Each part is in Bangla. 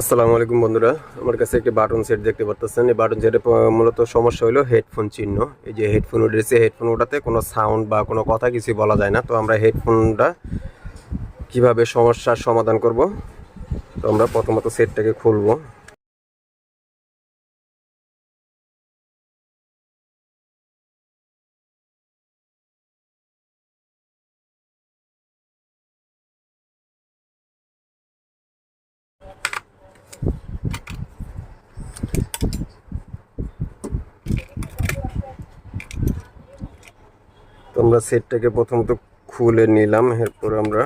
আসসালামু আলাইকুম বন্ধুরা, আমার কাছে একটি বাটন সেট দেখতে পারতেছেন। এই বাটন সেটের মূলত সমস্যা হলো হেডফোন চিহ্ন। এই যে হেডফোন উঠেছে, হেডফোন ওটাতে কোনো সাউন্ড বা কোনো কথা কিছু বলা যায় না। তো আমরা হেডফোনটা কীভাবে সমস্যার সমাধান করব? তো আমরা প্রথমত সেটটাকে খুলবো। তো আমরা সেটটাকে প্রথমত খুলে নিলাম, এরপর আমরা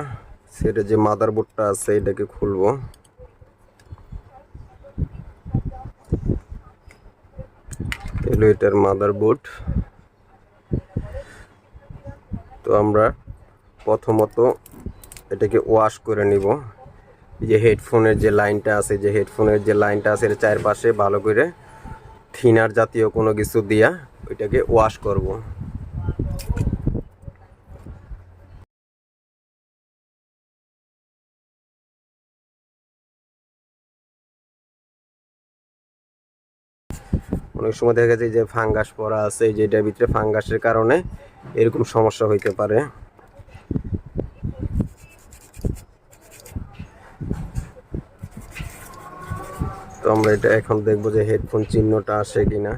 সেটের যে মাদারবোর্ডটা আছে এটাকে খুলবো। এলো এটার মাদারবোর্ড। তো আমরা প্রথমত এটাকে ওয়াশ করে নিব। এই যে হেডফোনের যে লাইনটা আছে, যে হেডফোনের যে লাইনটা আছে, এর চারপাশে ভালো করে থিনার জাতীয় কোনো কিছু দিয়া ওইটাকে ওয়াশ করব। অনেক সময় দেখা যায় যে ফাঙ্গাস পরা আছে যে এটার ভিতরে ফাঙ্গাসের কারণে এরকম সমস্যা হইতে পারে। তো আমরা এটা এখন দেখব যে হেডফোন চিহ্নটা আসে কিনা।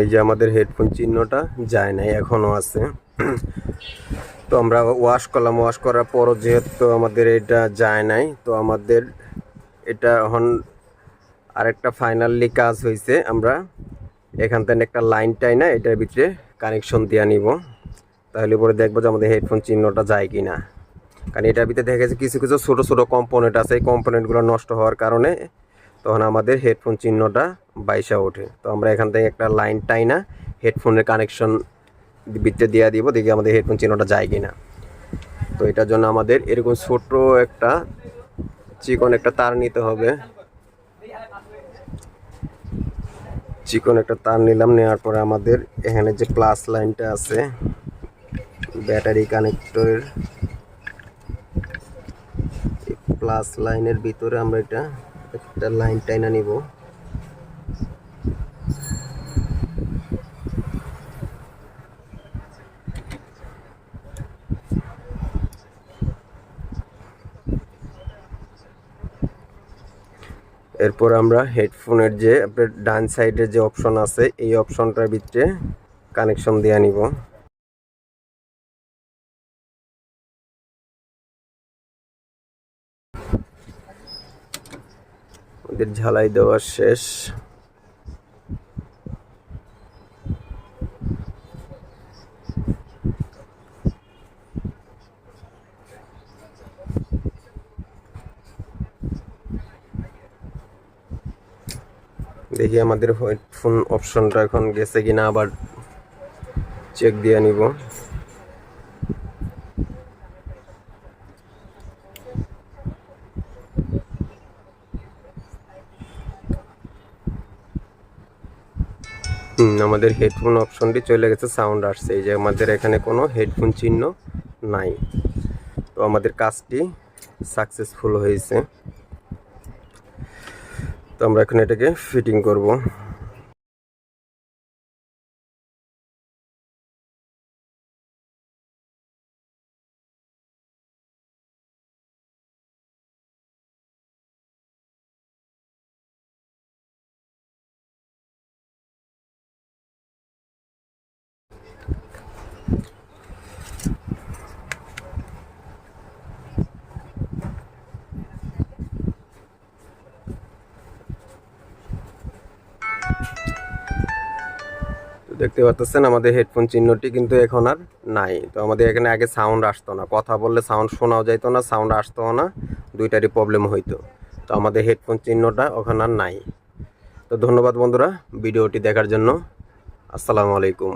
এই যে আমাদের হেডফোন চিহ্নটা যায় নাই, এখনও আছে। তো আমরা ওয়াশ করলাম ওয়াশ করার পরও যেহেতু আমাদের এটা যায় নাই, তো আমাদের এটা এখন আরেকটা ফাইনালি কাজ হয়েছে, আমরা এখান থেকে একটা লাইন টাই না, এটার ভিতরে কানেকশন দিয়ে নিব। তাহলে পরে দেখব যে আমাদের হেডফোন চিহ্নটা যায় কি না কারণ এটার ভিতরে দেখা গেছে কিছু কিছু ছোটো ছোটো কম্পোনেন্ট আছে, এই কম্পোনেন্টগুলো নষ্ট হওয়ার কারণে তখন আমাদের হেডফোন চিহ্নটা বাইসা ওঠে। তো আমরা এখান থেকে একটা লাইন টাই না হেডফোনের কানেকশন ভিতরে দিয়ে দিব, দেখি আমাদের হেডফোন চিহ্নটা যায় কি না তো এটার জন্য আমাদের এরকম ছোট একটা চিকন একটা তার নিতে হবে। চিকন একটা তার নিলাম, নেওয়ার পরে আমাদের এখানে যে প্লাস লাইনটা আছে, ব্যাটারি কানেক্টরের প্লাস লাইনের ভিতরে আমরা এটা একটা লাইন টাইনা নিব। এরপর আমরা হেডফোনের যে আপনার ডান সাইডের যে অপশন আছে, এই অপশনটার ভিতরে কানেকশন দিয়ে নিব। ওদের ঝালাই দেওয়া শেষ। দেখি আমাদের হেডফোন অপশনটা এখন গেছে কিনা, আবার চেক দিয়ে নিব। আমাদের হেডফোন অপশনটি চলে গেছে সাউন্ড আসছে। এই যে আমাদের এখানে কোনো হেডফোন চিহ্ন নাই। তো আমাদের কাজটি সাকসেসফুল হয়েছে। তো আমরা এখন এটাকে ফিটিং করব। দেখতে পাচ্ছেন আমাদের হেডফোন চিহ্নটি কিন্তু এখন আর নাই। তো আমাদের এখানে আগে সাউন্ড আসতো না। কথা বললে সাউন্ড শোনাও যাইতো না সাউন্ড আসতো না, দুইটারই প্রবলেম হইতো। তো আমাদের হেডফোন চিহ্নটা ওখানে আর নাই। তো ধন্যবাদ বন্ধুরা, ভিডিওটি দেখার জন্য। আসসালামু আলাইকুম।